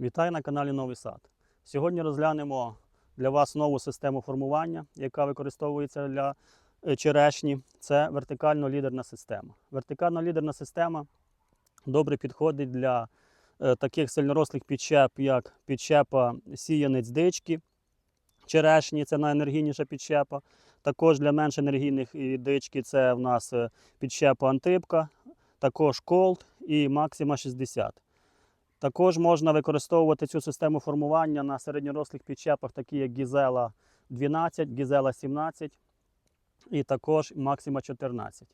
Вітаю на каналі Новий Сад. Сьогодні розглянемо для вас нову систему формування, яка використовується для е, черешні. Це вертикально-лідерна система. Вертикально-лідерна система добре підходить для е, таких сильнорослих підчеп, як підчепа сіянець дички, черешні це найенергійніша підчепа. Також для менш енергійних дички це в нас е, підчепа антипка, також колд і Максима 60. Також можна використовувати цю систему формування на середньорослих підчепах, такі як Гізела 12, Гізела 17 і також Максима 14.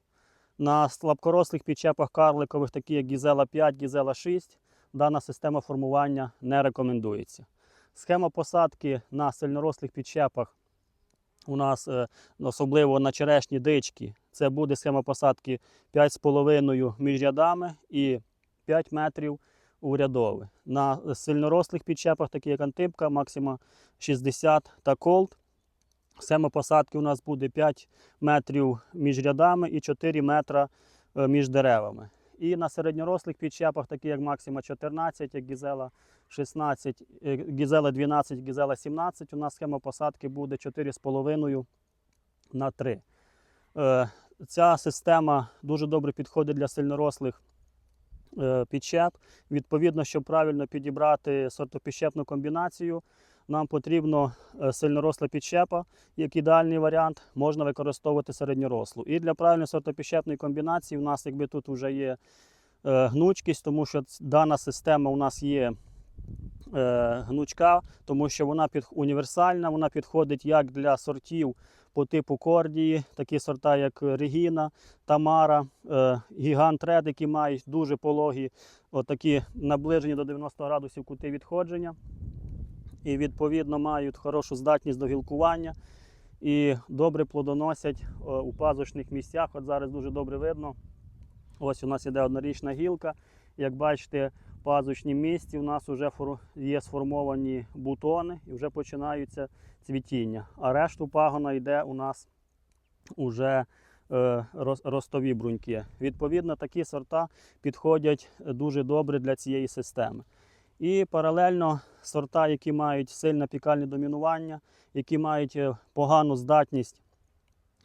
На слабкорослих підчепах карликових, такі як Гізела 5, Гізела 6, дана система формування не рекомендується. Схема посадки на сильнорослих підчепах у нас е, особливо на черешні дички. Це буде схема посадки 5,5 між рядами і 5 метрів урядовий. На сильнорослих підчепах, такі як антипка, максима 60 та колд. Схема посадки у нас буде 5 метрів між рядами і 4 метра е, між деревами. І на середньорослих підчепах, такі як максима 14, як гізела 16, е, гізела 12, гізела 17, у нас схема посадки буде 4,5 на 3. Е, Ця система дуже добре підходить для сильнорослих підщеп. Відповідно, щоб правильно підібрати сортопідщепну комбінацію, нам потрібно е, сильноросла підщепа, як ідеальний варіант, можна використовувати середньорослу. І для правильної сортопідщепної комбінації у нас якби тут вже є е, гнучкість, тому що дана система у нас є е, гнучка, тому що вона під, універсальна, вона підходить як для сортів по типу кордії, такі сорта, як Регіна, Тамара, е, Гігант Ред, які мають дуже пологі, отакі наближені до 90 градусів кути відходження. І відповідно мають хорошу здатність до гілкування і добре плодоносять е, у пазушних місцях. От зараз дуже добре видно. Ось у нас іде однорічна гілка. Як бачите, в пазушнім місці у нас вже є сформовані бутони і вже починаються цвітіння. А решту пагона йде у нас уже е, ростові бруньки. Відповідно, такі сорта підходять дуже добре для цієї системи. І паралельно сорта, які мають сильне пікальне домінування, які мають е, погану здатність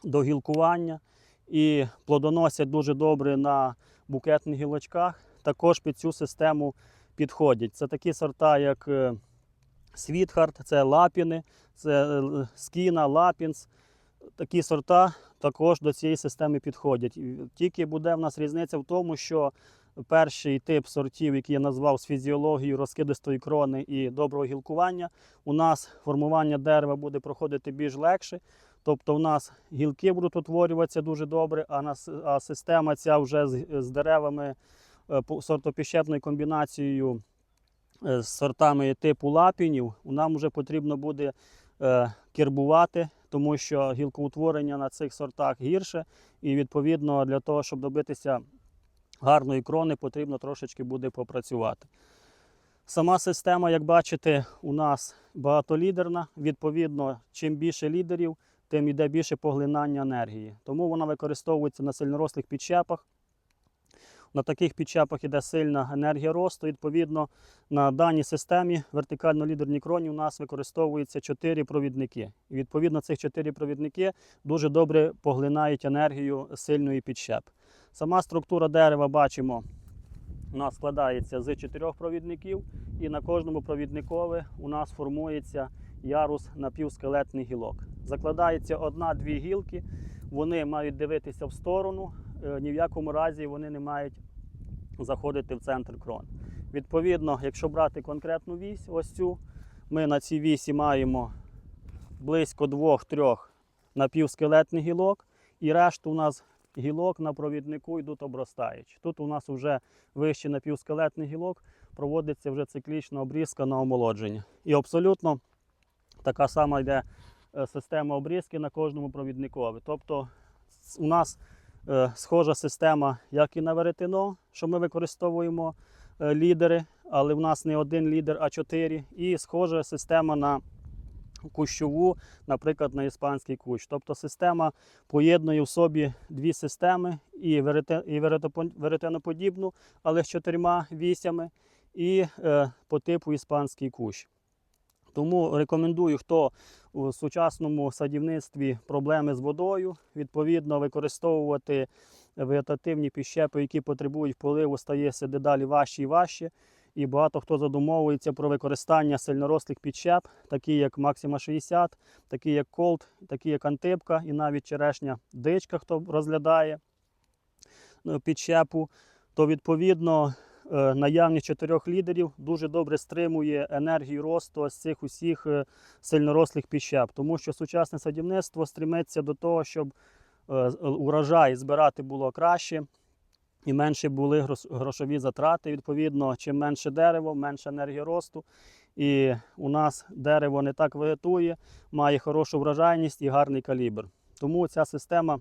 до гілкування і плодоносять дуже добре на букетних гілочках, також під цю систему підходять. Це такі сорта, як е, Світхард, це лапіни, це е, скіна, лапінс. Такі сорта також до цієї системи підходять. Тільки буде в нас різниця в тому, що перший тип сортів, який я назвав з фізіологією розкидистої крони і доброго гілкування, у нас формування дерева буде проходити більш легше. Тобто у нас гілки будуть утворюватися дуже добре, а, система ця вже з, деревами сортопіщепною комбінацією е, з сортами типу лапінів, нам вже потрібно буде е, кербувати, тому що гілкоутворення на цих сортах гірше, і відповідно для того, щоб добитися гарної крони, потрібно трошечки буде попрацювати. Сама система, як бачите, у нас багатолідерна. Відповідно, чим більше лідерів, тим йде більше поглинання енергії. Тому вона використовується на сильнорослих підчепах. На таких підчепах йде сильна енергія росту. Відповідно, на даній системі вертикально-лідерній кроні у нас використовується 4 провідники. І відповідно, цих 4 провідники дуже добре поглинають енергію сильної підщеп. Сама структура дерева бачимо, у нас складається з 4 провідників, і на кожному провідникові у нас формується ярус напівскелетний гілок. Закладається одна-дві гілки, вони мають дивитися в сторону, ні в якому разі вони не мають заходити в центр крон. Відповідно, якщо брати конкретну вісь, ось цю, ми на цій вісі маємо близько двох-трьох напівскелетних гілок, і решту у нас гілок на провіднику йдуть обростаючі. Тут у нас вже вище напівскелетних гілок проводиться вже циклічна обрізка на омолодження. І абсолютно така сама йде е, система обрізки на кожному провідникові. Тобто у нас е, схожа система, як і на веретено, що ми використовуємо е, лідери, але в нас не один лідер, а чотири. І схожа система на кущову, наприклад, на іспанський кущ. Тобто система поєднує в собі дві системи і веретеноподібну, але з чотирма вісями, і е, по типу іспанський кущ. Тому рекомендую, хто у сучасному садівництві проблеми з водою, відповідно використовувати вегетативні піщепи, які потребують поливу, стає все дедалі важче і важче. І багато хто задумовується про використання сильнорослих підщеп, такі як Максима 60, такі як Колт, такі як Антипка, і навіть черешня дичка, хто розглядає е, підщепу, то відповідно наявність чотирьох лідерів дуже добре стримує енергію росту ось цих усіх е, сильнорослих підщеп. Тому що сучасне садівництво стремиться до того, щоб е, урожай збирати було краще і менше були грошові затрати. Відповідно, чим менше дерево, менше енергія росту. І у нас дерево не так вегетує, має хорошу врожайність і гарний калібр. Тому ця система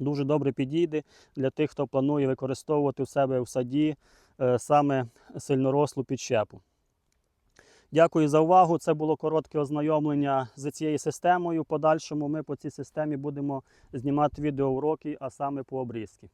дуже добре підійде для тих, хто планує використовувати в себе в саді е, саме сильнорослу підщепу. Дякую за увагу. Це було коротке ознайомлення з цією системою. В подальшому ми по цій системі будемо знімати відеоуроки, а саме по обрізки.